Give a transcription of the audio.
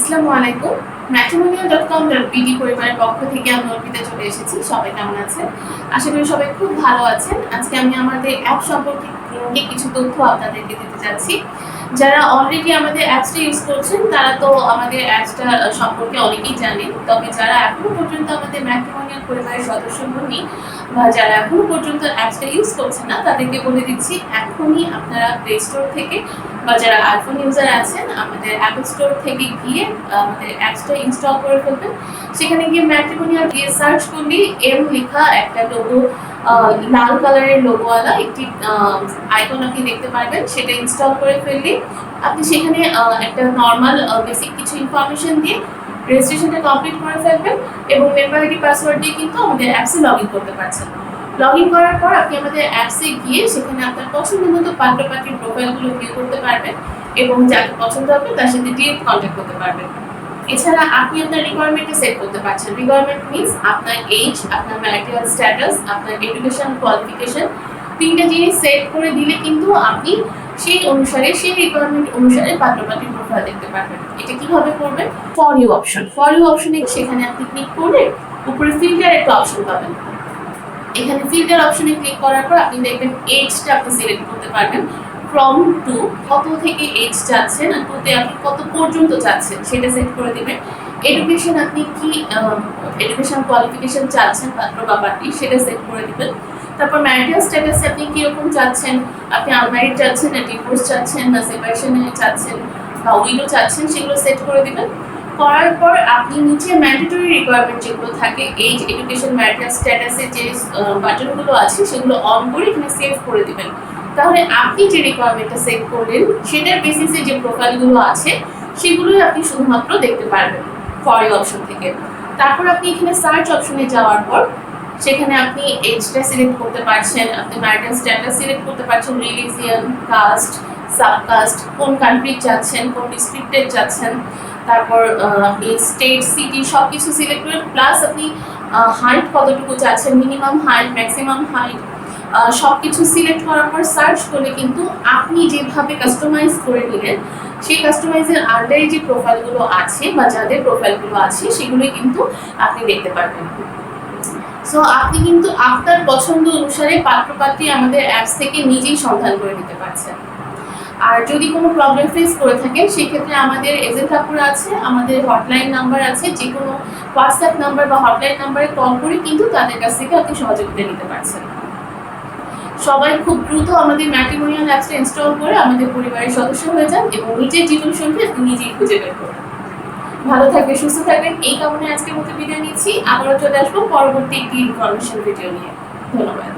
আসসালামু আলাইকুম matrimonial dot com dot পরিবারের পক্ষ থেকে আমি অর্পিতা চলে এসেছি। সবাই কেমন আছেন? আশা করি সবাই খুব ভালো আছেন। আজকে আমি আমাদের অ্যাপ সম্পর্কে কিছু তথ্য আপনাদেরকে দিতে যাচ্ছি। যারা অলরেডি আমাদের অ্যাপসটা ইউজ করছেন, তারা তো আমাদের অ্যাপসটা সম্পর্কে অনেকেই জানেন। তবে যারা এখনও পর্যন্ত আমাদের ম্যাট্রিমোনিয়াল পরিবারের সদস্য হননি বা যারা এখনও পর্যন্ত অ্যাপসটা ইউজ করছেন না, তাদেরকে বলে দিচ্ছি, এখনই আপনারা প্লে স্টোর থেকে বা যারা আইফোন ইউজার আছেন, আমাদের অ্যাপল স্টোর থেকে গিয়ে আমাদের অ্যাপসটা ইনস্টল করে ফেলবেন। সেখানে গিয়ে ম্যাট্রিমোনিয়াল দিয়ে সার্চ করলে এম লেখা একটা লোগো লাল কালারের লোগোওয়ালা একটি আইকন আপনি দেখতে পারবেন। সেটা ইনস্টল করে ফেললে আপনি সেখানে একটা নর্মাল বেসিক কিছু ইনফরমেশন দিয়ে রেজিস্ট্রেশনটা কমপ্লিট করে ফেলবেন এবং মেম্বার আইডি পাসওয়ার্ড দিয়ে কিন্তু আমাদের অ্যাপসে লগ ইন করতে পারছেন। লগ ইন করার পর আপনি আমাদের অ্যাপসে গিয়ে সেখানে আপনার পছন্দ মতো পাত্র পাত্রীর প্রোফাইলগুলো ভিউ করতে পারবেন এবং যাকে পছন্দ হবে তার সাথে ডিরেক্ট কন্ট্যাক্ট করতে পারবেন। এছাড়া আপনি আপনার রিকোয়ারমেন্টটা সেট করতে পারছেন। রিকোয়ারমেন্ট মিনস আপনার এজ আপনার ম্যারিটাল স্ট্যাটাস আপনার এডুকেশন কোয়ালিফিকেশন তিনটা জিনিস সেট করে দিলে কিন্তু আপনি সেই অনুসারে, সেই রিকোয়ারমেন্ট অনুসারে পাত্রপাত্রী প্রোফাইল দেখতে পারবেন। এটা কীভাবে করবেন? For you option for you অপশনে সেখানে আপনি ক্লিক করলে উপরে ফিল্টার একটা অপশন পাবেন। এখানে ফিল্টার অপশনে ক্লিক করার পর আপনি দেখবেন এজটা আপনি সিলেক্ট করতে পারবেন। ফ্রম টু কত থেকে এজ চাচ্ছেন আর টুতে আপনি কত পর্যন্ত চাচ্ছেন সেটা সেট করে দিবেন। এডুকেশন আপনি কি এডুকেশন কোয়ালিফিকেশন চাচ্ছেন পাত্র বা সেটা সেট করে দিবেন। তারপর ম্যারিটাল স্ট্যাটাসে আপনি কীরকম চাচ্ছেন? আপনি আনম্যারিড চাচ্ছেন না ডিভোর্স চাচ্ছেন না সেপারেশনে চাচ্ছেন বা উইডো চাচ্ছেন সেগুলো সেট করে দিবেন। করার পর আপনি নিচে ম্যান্ডেটরি রিকোয়ারমেন্ট যেগুলো থাকে, এই এডুকেশন ম্যারিটাল স্ট্যাটাসের যে বাটনগুলো আছে, সেগুলো অন করে এখানে সেভ করে দিবেন। তাহলে আপনি যে রিকোয়ারমেন্টটা সেভ করলেন, সেটার বেসিসে যে প্রোফাইলগুলো আছে, সেগুলোই আপনি শুধুমাত্র দেখতে পারবেন ফর অপশন থেকে। তারপর আপনি এখানে সার্চ অপশনে যাওয়ার পর, সেখানে আপনি এজটা সিলেক্ট করতে পারছেন, আপনি ম্যারিটাল স্ট্যাটাস সিলেক্ট করতে পারছেন রিলিজিয়ান কাস্ট সাবকাস্ট কোন কান্ট্রি যাচ্ছেন, কোন ডিস্ট্রিক্টে যাচ্ছেন। তারপর স্টেট সিটি সব কিছু সিলেক্ট করবেন প্লাস আপনি হাইট কতটুকু চাচ্ছেন? মিনিমাম হাইট ম্যাক্সিমাম হাইট সব কিছু সিলেক্ট করার পর সার্চ করলে কিন্তু আপনি যেভাবে কাস্টমাইজ করে নিলেন, সেই কাস্টমাইজের আন্ডারে যে প্রোফাইলগুলো আছে বা যাদের প্রোফাইলগুলো আছে, সেগুলোই কিন্তু আপনি দেখতে পারবেন। সো আপনি কিন্তু আপনার পছন্দ অনুসারে পাত্রপাত্রী আমাদের অ্যাপস থেকে নিজেই সন্ধান করে নিতে পারছেন। আর যদি কোনো প্রবলেম ফেস করে থাকেন, সেক্ষেত্রে আমাদের এজেন্ট আপুরা আছে, আমাদের হটলাইন নাম্বার আছে যে কোনো হোয়াটসঅ্যাপ নাম্বার বা হটলাইন নাম্বারে কল করে কিন্তু তাদের কাছ থেকে আপনি সহযোগিতা নিতে পারছেন। সবাই খুব দ্রুত আমাদের ম্যাট্রিমোনিয়াল অ্যাপসটা ইনস্টল করে আমাদের পরিবারের সদস্য হয়ে যান এবং নিজের জীবন সঙ্গী নিজেই খুঁজে বের করুন। ভালো থাকবেন, সুস্থ থাকবেন, এই কারণে আজকের মতো বিদায় নিচ্ছি। আবারও চলে আসব পরবর্তী একটি ইনফরমেশন ভিডিও নিয়ে। ধন্যবাদ।